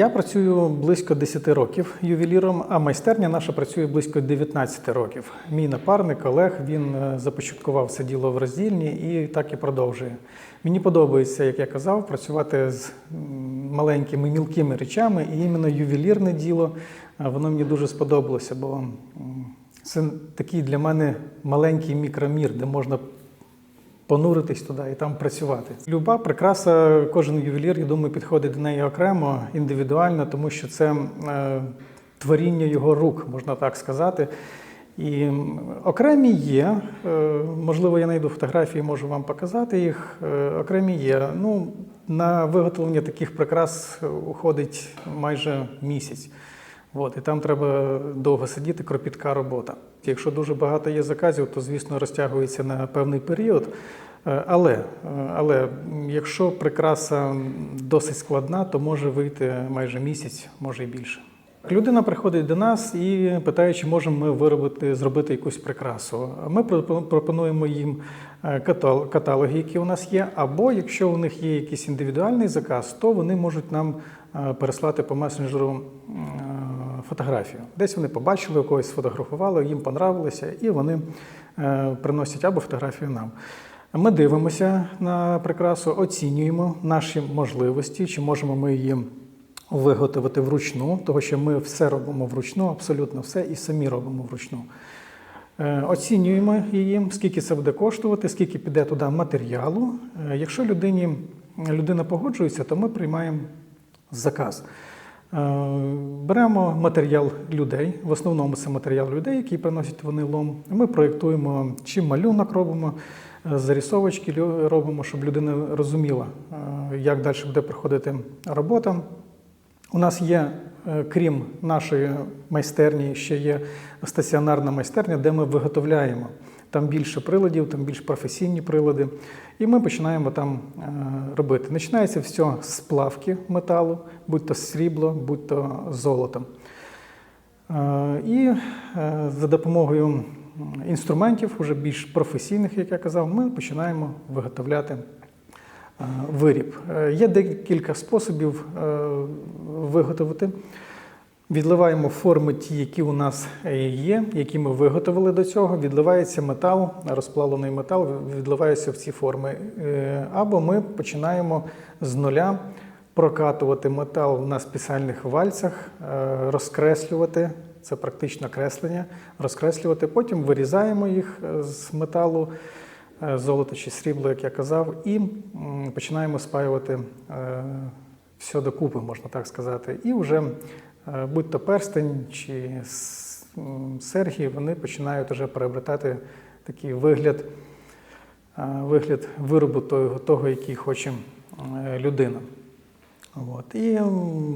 Я працюю близько 10 років ювеліром, а майстерня наша працює близько 19 років. Мій напарник Олег він е, започаткував це діло в роздільні і так і продовжує. Мені подобається, як я казав, працювати з маленькими мілкими речами, і іменно ювелірне діло е, воно мені дуже сподобалося, бо це такий для мене маленький мікромір, де можна понуритись туди і там працювати. Люба прикраса, кожен ювелір, я думаю, підходить до неї окремо, індивідуально, тому що це е, творіння його рук, можна так сказати. І окремі є, е, можливо, я знайду фотографії, можу вам показати їх. Е, окремі є. Ну, на виготовлення таких прикрас уходить майже місяць. От, і там треба довго сидіти, кропітка робота. Якщо дуже багато є заказів, то звісно розтягується на певний період. Е, Але, е, але якщо прикраса досить складна, то може вийти майже місяць, може і більше. Людина приходить до нас і питає, чи можемо ми виробити, зробити якусь прикрасу. Ми пропонуємо їм е, каталоги, які у нас є, або якщо у них є якийсь індивідуальний заказ, то вони можуть нам переслати по месенджеру фотографію. Десь вони побачили, у когось сфотографували, їм понравилося, і вони е, приносять або фотографію нам. Ми дивимося на прикрасу, оцінюємо наші можливості, чи можемо ми її виготовити вручну, тому що ми все робимо вручну, абсолютно все, і самі робимо вручну. Е, Оцінюємо її, скільки це буде коштувати, скільки піде туди матеріалу. Е, Якщо людині, людина погоджується, то ми приймаємо заказ. Е, Беремо матеріал людей, в основному це матеріал людей, який приносять вони лом. Ми проєктуємо чи малюнок робимо, е, зарисовочки лю- робимо, щоб людина розуміла, е, як далі буде проходити робота. У нас є, крім нашої майстерні, ще є стаціонарна майстерня, де ми виготовляємо. Там більше приладів, там більш професійні прилади. І ми починаємо там е, робити. Починається все з плавки металу, будь то срібло, будь то золото. Е, І е, за допомогою інструментів, вже більш професійних, як я казав, ми починаємо виготовляти виріб. Є декілька способів виготовити. Відливаємо форми ті, які у нас е, є, які ми виготовили до цього. Відливається метал, розплавлений метал, відливається в ці форми. Е, Або ми починаємо з нуля прокатувати метал на спеціальних вальцях, е, розкреслювати. Це практично креслення, розкреслювати. Потім вирізаємо їх з металу, золото чи срібло, як я казав, і починаємо спаювати все докупи, можна так сказати. І вже е, будь то перстень чи с- м, серги, вони починають вже приобретати такий вигляд, е, вигляд виробу того, того який хоче е, людина. От. І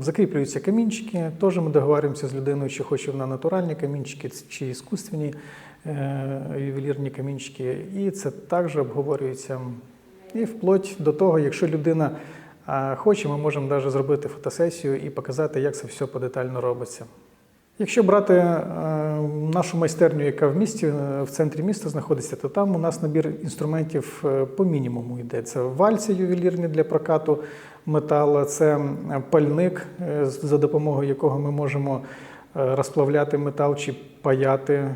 закріплюються камінчики. Теж ми договорюємося з людиною, чи хоче вона натуральні камінчики, чи іскусственні ювелірні камінчики. І це також обговорюється. І вплоть до того, якщо людина а, хоче, ми можемо навіть зробити фотосесію і показати, як це все подетально робиться. Якщо брати е, нашу майстерню, яка в місті, е, в центрі міста знаходиться, то там у нас набір інструментів е, по мінімуму йде. Це вальці ювелірні для прокату металу, це пальник, за допомогою якого ми можемо розплавляти метал чи паяти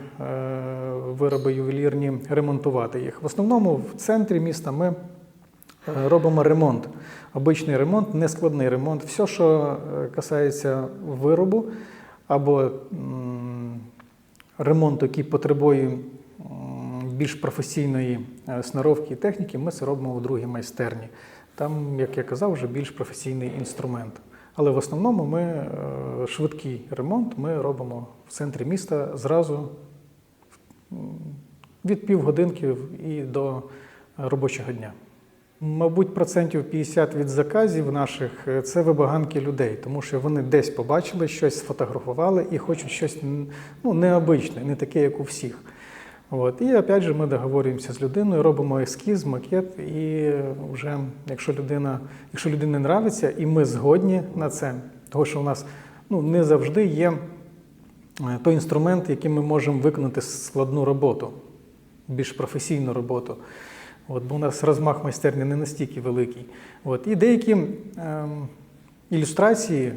вироби ювелірні, ремонтувати їх. В основному в центрі міста ми робимо ремонт. Обичний ремонт, нескладний ремонт. Все, що е, касається виробу або ремонту, який потребує більш професійної е, сноровки і техніки, ми це робимо у другій майстерні. Там, як я казав, вже більш професійний інструмент. Але в основному ми е, швидкий ремонт ми робимо в центрі міста зразу від півгодинки і до робочого дня. Мабуть, процентів 50 від заказів наших е, це вибаганки людей, тому що вони десь побачили щось, сфотографували і хочуть щось ну, необичне, не таке, як у всіх. От. І опять же, ми договорюємося з людиною, робимо ескіз, макет, і вже якщо людина, якщо людині нравиться, і ми згодні на це, тому що у нас ну, не завжди є е, той інструмент, яким ми можемо виконати складну роботу, більш професійну роботу. От, бо у нас розмах майстерні не настільки великий. От, і деякі ем, ілюстрації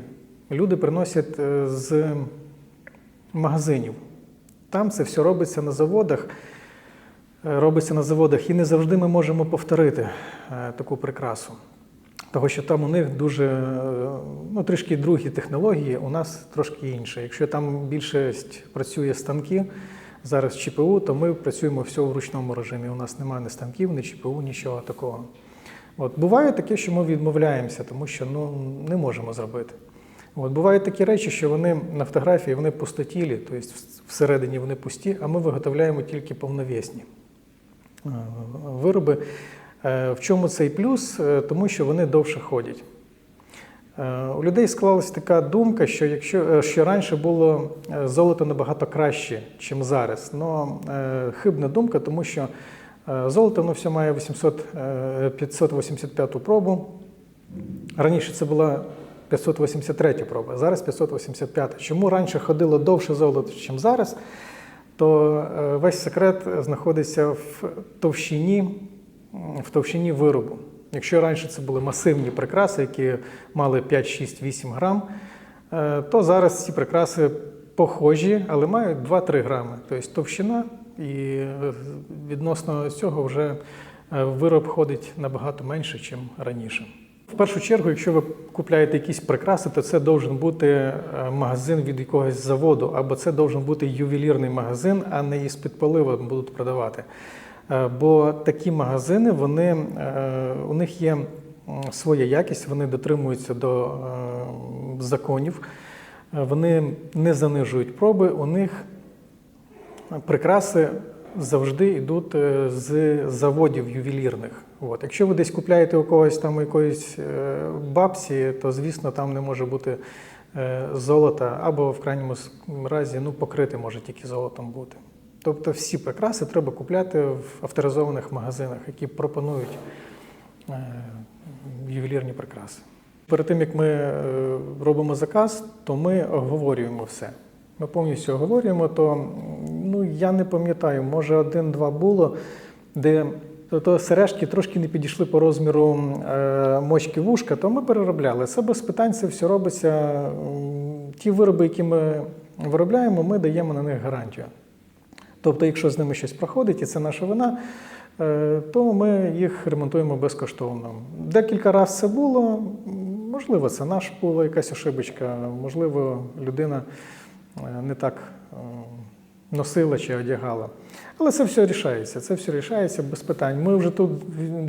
люди приносять е, з магазинів. Там це все робиться на заводах, е, робиться на заводах, і не завжди ми можемо повторити е, таку прикрасу. Тому що там у них дуже е, ну, трішки другі технології, у нас трошки інше. Якщо там більшість працює станки зараз ЧПУ, то ми працюємо все в ручному режимі. У нас немає ні станків, ні ЧПУ, нічого такого. От буває таке, що ми відмовляємося, тому що ну, не можемо зробити. От бувають такі речі, що вони на фотографії вони пустотілі, тобто всередині вони пусті, а ми виготовляємо тільки повновісні е, вироби. Е, В чому цей плюс? Е, Тому що вони довше ходять. Е, У людей склалася така думка, що якщо е, що раніше було е, золото набагато краще, ніж зараз. Ну, хибна думка, тому що золото воно все має 800, е, 585 пробу. Раніше це була 583 проба, зараз 585. Чому раніше ходило довше золото, ніж зараз? То весь секрет знаходиться в товщині, в товщині виробу. Якщо раніше це були масивні прикраси, які мали 5, 6, 8 грам, е, то зараз ці прикраси похожі, але мають 2-3 грами. Тобто товщина, і е, відносно цього вже е, вироб ходить набагато менше, ніж раніше. В першу чергу, якщо ви купляєте якісь прикраси, то це должен бути магазин від якогось заводу, або це должен бути ювелірний магазин, а не із підпалива будуть продавати. Е, Бо такі магазини, вони, е, у них є своя якість, вони дотримуються до е, законів, вони не занижують проби, у них прикраси завжди йдуть з заводів ювелірних. От. Якщо ви десь купляєте у когось там якоїсь бабці, то звісно там не може бути золота, або в крайньому разі ну, покрити може тільки золотом бути. Тобто всі прикраси треба купляти в авторизованих магазинах, які пропонують е, ювелірні прикраси. Перед тим як ми е, робимо заказ, то ми оговорюємо все. Ми повністю оговорюємо, то ну, я не пам'ятаю, може один-два було, де то сережки трошки не підійшли по розміру е, мочки вушка, то ми переробляли. Це без питань, це все робиться. Ті вироби, які ми виробляємо, ми даємо на них гарантію. Тобто, якщо з ними щось проходить, і це наша вина, е, то ми їх ремонтуємо безкоштовно. Декілька разів це було. Можливо, це наша була якась ошибочка, можливо, людина е, не так е, носила чи одягала. Але це все рішається. Це все рішається без питань. Ми вже тут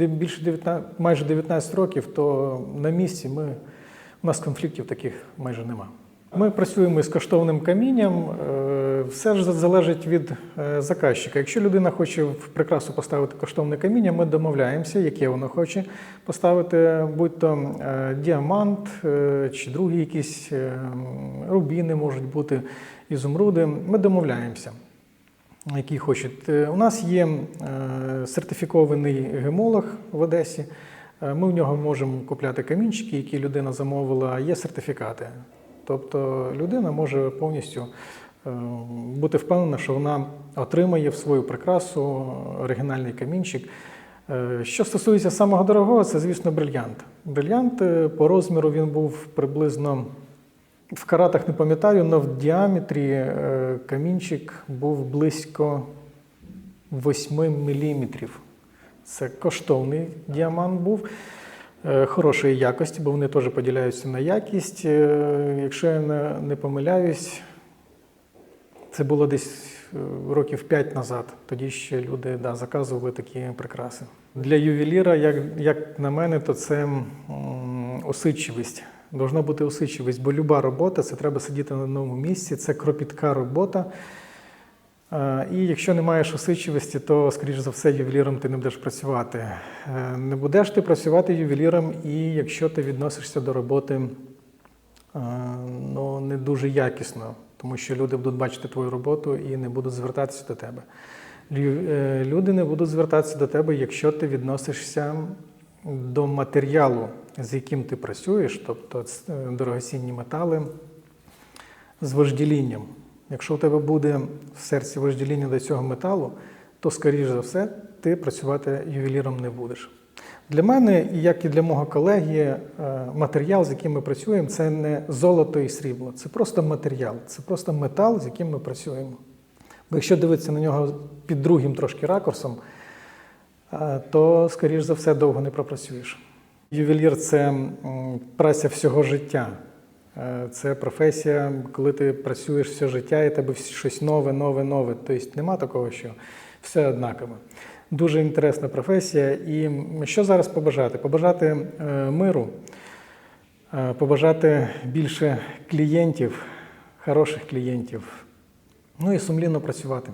більше 19, майже 19 років, то на місці ми, у нас конфліктів таких майже нема. Ми працюємо із коштовним камінням. Все ж залежить від е, заказчика. Якщо людина хоче в прикрасу поставити коштовне каміння, ми домовляємося, яке вона хоче поставити, будь то е, діамант е, чи другі якісь рубіни можуть бути, ізумруди. Ми домовляємося які хочуть. У нас є сертифікований гемолог в Одесі. Ми в нього можемо купляти камінчики, які людина замовила, є сертифікати. Тобто людина може повністю бути впевнена, що вона отримає в свою прикрасу оригінальний камінчик. Е, Що стосується самого дорогого, це, звісно, брильянт. Брильянт е, по розміру він був приблизно в каратах не пам'ятаю, але в діаметрі е, камінчик був близько 8 мм. Це коштовний діамант був е, хорошої якості, бо вони теж поділяються на якість. Е, Якщо я не помиляюсь, це було десь е, років 5 назад. Тоді ще люди да, заказували такі прикраси. Для ювеліра, як, як на мене, то це м, осидчивість. Должна бути осидчивість, бо люба робота це треба сидіти на одному місці, це кропітка робота. Е, І якщо не маєш осидчивості, то, скоріш за все, ювеліром ти не будеш працювати. Е, Не будеш ти працювати ювеліром, і якщо ти відносишся до роботи ну, не дуже якісно, тому що люди будуть бачити твою роботу і не будуть звертатися до тебе. Е, Люди не будуть звертатися до тебе, якщо ти відносишся до матеріалу, з яким ти працюєш, тобто е, дорогоцінні метали з вожділінням. Якщо у тебе буде в серці вождіління до цього металу, то, скоріш за все, ти працювати ювеліром не будеш. Для мене, як і для мого колеги, е, матеріал, з яким ми працюємо, це не золото і срібло, це просто матеріал, це просто метал, з яким ми працюємо. Бо якщо дивитися на нього під другим трошки ракурсом, е, то, скоріш за все, довго не пропрацюєш. Ювелір це праця всього життя. Е, Це професія, коли ти працюєш все життя, і тебе щось нове, нове, нове. Тобто нема такого, що все однаково. Дуже інтересна професія. І що зараз побажати? Побажати е, миру, е, побажати більше клієнтів, хороших клієнтів, ну і сумлінно працювати.